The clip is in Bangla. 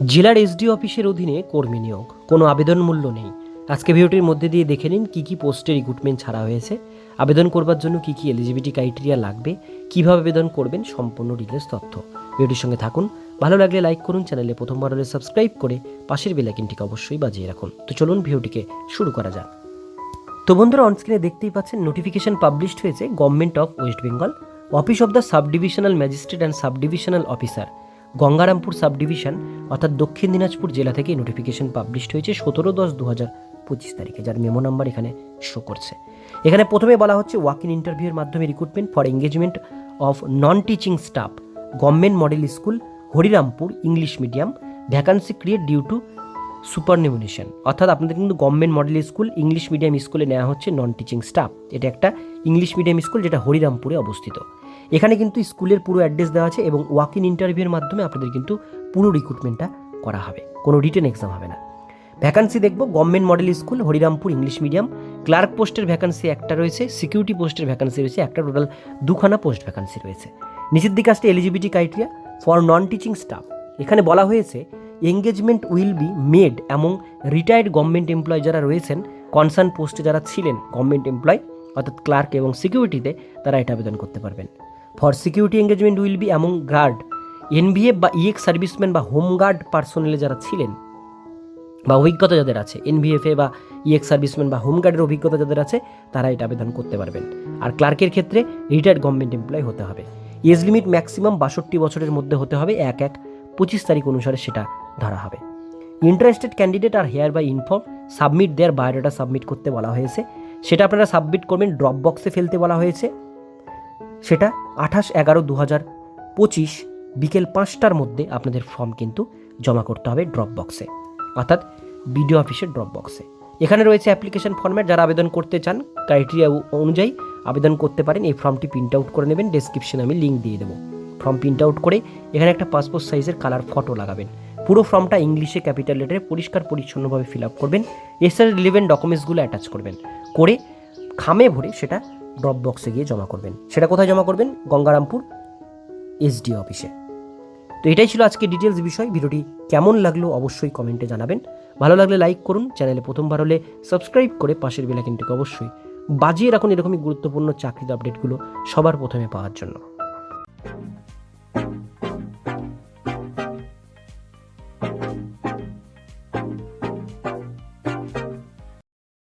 জেলার এসডি অফিসের অধীনে কর্মী নিয়োগ। কোনো আবেদন মূল্য নেই। আজকে ভিডিওটির মধ্যে দিয়ে দেখে নিন কী কী পোস্টে রিক্রুটমেন্ট ছাড়া হয়েছে। আবেদন করবার জন্য কী কী এলিজিবিলিটি ক্রাইটেরিয়া লাগবে, কীভাবে আবেদন করবেন সম্পূর্ণ ডিটেলস তথ্য। ভিডিওটির সঙ্গে থাকুন। ভালো লাগলে লাইক করুন চ্যানেলে প্রথমবার হলে সাবস্ক্রাইব করে পাশের বেলাইকিনটিকে অবশ্যই বাজিয়ে রাখুন। তো চলুন ভিডিওটিকে শুরু করা যাক। তো বন্ধুরা অনস্ক্রিনে দেখতেই পাচ্ছেন নোটিফিকেশন পাবলিশড হয়েছে government of west Bengal office of the sub divisional magistrate and sub divisional officer Gangarampur sub division অর্থাৎ দক্ষিণ দিনাজপুর জেলা থেকে নোটিফিকেশন পাবলিশড হয়েছে সতেরো দশ দু হাজার পঁচিশ তারিখে, যার মেমো নাম্বার এখানে শো করছে। এখানে প্রথমে বলা হচ্ছে ওয়াক ইন ইন্টারভিউয়ের মাধ্যমে recruitment for engagement of non teaching staff government model school Hariramput English medium vacancy create due to supernumeration অর্থাৎ আপনাদের কিন্তু government model school, English medium স্কুলে নেওয়া হচ্ছে নন টিচিং স্টাফ এটা একটা ইংলিশ মিডিয়াম স্কুল যেটা হরিরামপুরে অবস্থিত। এখানে কিন্তু স্কুলের পুরো অ্যাড্রেস দেওয়া আছে এবং ওয়াক ইন ইন্টারভিউয়ের মাধ্যমে আপনাদের কিন্তু পুরো রিক্রুটমেন্টটা করা হবে। কোনো রিটেন এক্সাম হবে না। ভ্যাকান্সি দেখব, government model school, Hariramput English medium. Clerk পোস্টের ভ্যাকান্সি একটা রয়েছে সিকিউরিটি পোস্টের ভ্যাকান্সি রয়েছে, একটা টোটাল দুখানা পোস্ট ভ্যাকান্সি রয়েছে। নিচের দিকে আসছে eligibility criteria for non teaching staff এখানে বলা হয়েছে এঙ্গেজমেন্ট উইল বি মেড এবং রিটায়ার্ড গভর্নমেন্ট এমপ্লয় যারা রয়েছেন কনসার্ন পোস্টে যারা ছিলেন গভর্নমেন্ট এমপ্লয় অর্থাৎ ক্লার্ক এবং সিকিউরিটিতে তারা এটা আবেদন করতে পারবেন। For security engagement will be among guard NVF বা ইএক্স সার্ভিসম্যান বা হোমগার্ড পার্সোনেলে যারা ছিলেন, বা অভিজ্ঞতা যাদের আছে এনভিএফএ বা ইএক্স সার্ভিসম্যান বা হোমগার্ডের অভিজ্ঞতা যাদের আছে, তারা এটা আবেদন করতে পারবেন। আর ক্লার্কের ক্ষেত্রে রিটায়ার্ড গভর্নমেন্ট এমপ্লয় হতে হবে। এজ লিমিট ম্যাক্সিমাম বাষট্টি বছরের মধ্যে হতে হবে, এক এক। পঁচিশ তারিখ অনুসারে সেটা ধরা হবে। Interested candidate are hereby inform submit their biodata submit করতে বলা হয়েছে। সেটা আপনারা সাবমিট করবেন ড্রপ বক্সে ফেলতে বলা হয়েছে। সেটা আঠাশ এগারো দু হাজার পঁচিশ বিকেল পাঁচটার মধ্যে আপনাদের ফর্ম কিন্তু জমা করতে হবে ড্রপ বক্সে অর্থাৎ বিডিও অফিসের ড্রপ বক্সে এখানে রয়েছে অ্যাপ্লিকেশন ফর্ম্যাট যারা আবেদন করতে চান ক্রাইটেরিয়া অনুযায়ী আবেদন করতে পারেন, এই ফর্মটি প্রিন্ট আউট করে নেবেন। ডেসক্রিপশনে আমি লিঙ্ক দিয়ে দেবো। ফর্ম প্রিন্ট আউট করে এখানে একটা পাসপোর্ট সাইজের কালার ফটো লাগাবেন। পুরো ফর্মটা ইংলিশে ক্যাপিটাল লেটারে পরিষ্কার পরিচ্ছন্নভাবে ফিল আপ করবেন এসআর রিলেভেন্ট ডকুমেন্টসগুলো অ্যাটাচ করবেন, করে খামে ভরে সেটা ড্রপ বক্সে গিয়ে জমা করবেন। সেটা কোথায় জমা করবেন? গঙ্গারামপুর এসডি অফিসে তো এটাই ছিল আজকে ডিটেলস বিষয়। ভিডিওটি কেমন লাগল অবশ্যই কমেন্টে জানাবেন। ভালো লাগলে লাইক করুন, চ্যানেলে প্রথমবার হলে সাবস্ক্রাইব করে পাশের বেলাকিনটিকে অবশ্যই বাজিয়ে রাখুন এরকমই গুরুত্বপূর্ণ চাকরির আপডেটগুলো সবার প্রথমে পাওয়ার জন্য।